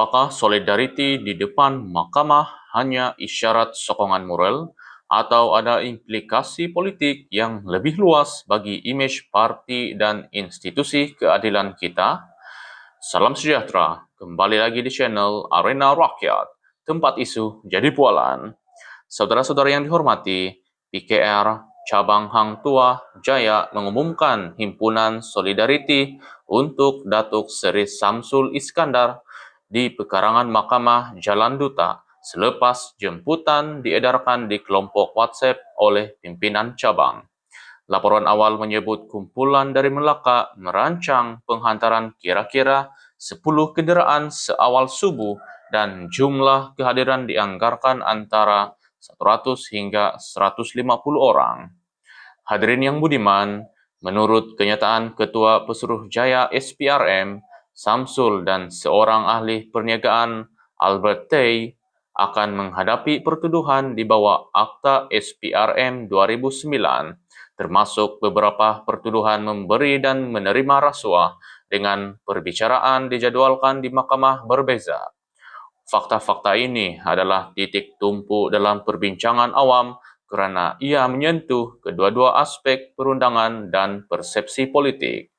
Apakah solidariti di depan mahkamah hanya isyarat sokongan moral atau ada implikasi politik yang lebih luas bagi imej parti dan institusi keadilan kita? Salam sejahtera, kembali lagi di channel Arena Rakyat, tempat isu jadi bualan. Saudara-saudara yang dihormati, PKR Cabang Hang Tua Jaya mengumumkan himpunan Solidariti untuk Datuk Seri Samsul Iskandar di pekarangan Mahkamah Jalan Duta selepas jemputan diedarkan di kelompok WhatsApp oleh pimpinan cabang. Laporan awal menyebut kumpulan dari Melaka merancang penghantaran kira-kira 10 kenderaan seawal subuh dan jumlah kehadiran dianggarkan antara 100 hingga 150 orang. Hadirin yang budiman, menurut kenyataan Ketua Pesuruh Jaya SPRM, Samsul dan seorang ahli perniagaan Albert Tay akan menghadapi pertuduhan di bawah Akta SPRM 2009 termasuk beberapa pertuduhan memberi dan menerima rasuah dengan perbicaraan dijadwalkan di mahkamah berbeza. Fakta-fakta ini adalah titik tumpu dalam perbincangan awam kerana ia menyentuh kedua-dua aspek perundangan dan persepsi politik.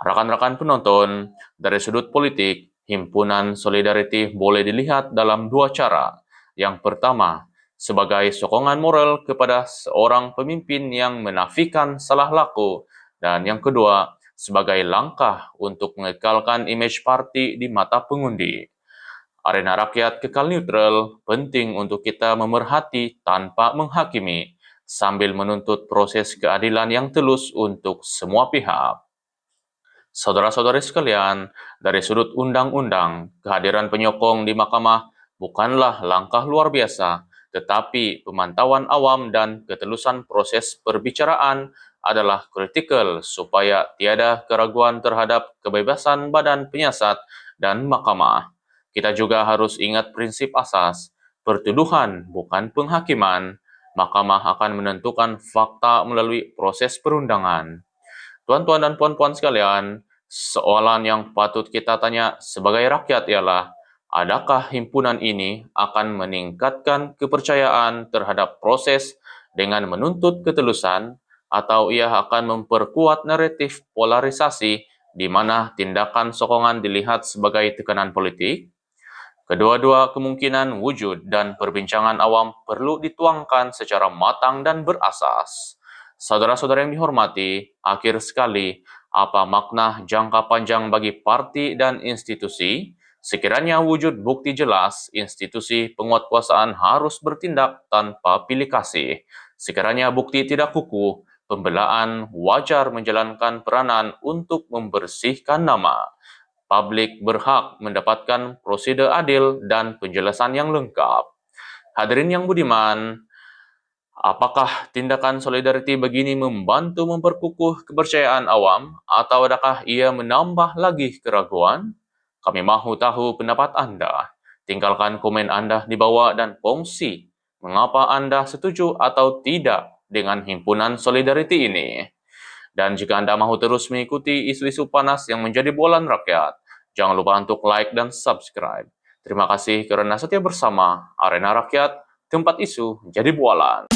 Rakan-rakan penonton, dari sudut politik, himpunan solidariti boleh dilihat dalam dua cara. Yang pertama, sebagai sokongan moral kepada seorang pemimpin yang menafikan salah laku dan yang kedua, sebagai langkah untuk mengekalkan imej parti di mata pengundi. Arena rakyat kekal neutral penting untuk kita memerhati tanpa menghakimi sambil menuntut proses keadilan yang telus untuk semua pihak. Saudara-saudari sekalian, dari sudut undang-undang, kehadiran penyokong di mahkamah bukanlah langkah luar biasa, tetapi pemantauan awam dan ketelusan proses perbicaraan adalah kritikal supaya tiada keraguan terhadap kebebasan badan penyiasat dan mahkamah. Kita juga harus ingat prinsip asas, pertuduhan bukan penghakiman. Mahkamah akan menentukan fakta melalui proses perundangan. Tuan-tuan dan puan-puan sekalian, soalan yang patut kita tanya sebagai rakyat ialah, adakah himpunan ini akan meningkatkan kepercayaan terhadap proses dengan menuntut ketelusan atau ia akan memperkuat naratif polarisasi di mana tindakan sokongan dilihat sebagai tekanan politik? Kedua-dua kemungkinan wujud dan perbincangan awam perlu dituangkan secara matang dan berasas. Saudara-saudara yang dihormati, akhir sekali, apa makna jangka panjang bagi parti dan institusi? Sekiranya wujud bukti jelas, institusi penguatkuasaan harus bertindak tanpa pilih kasih. Sekiranya bukti tidak kukuh, pembelaan wajar menjalankan peranan untuk membersihkan nama. Publik berhak mendapatkan prosedur adil dan penjelasan yang lengkap. Hadirin yang budiman, Apakah tindakan solidariti begini membantu memperkukuh kepercayaan awam atau adakah ia menambah lagi keraguan? Kami mahu tahu pendapat anda. Tinggalkan komen anda di bawah dan kongsi mengapa anda setuju atau tidak dengan himpunan solidariti ini. Dan jika anda mahu terus mengikuti isu-isu panas yang menjadi bualan rakyat, jangan lupa untuk like dan subscribe. Terima kasih kerana setia bersama Arena Rakyat, tempat isu jadi bualan.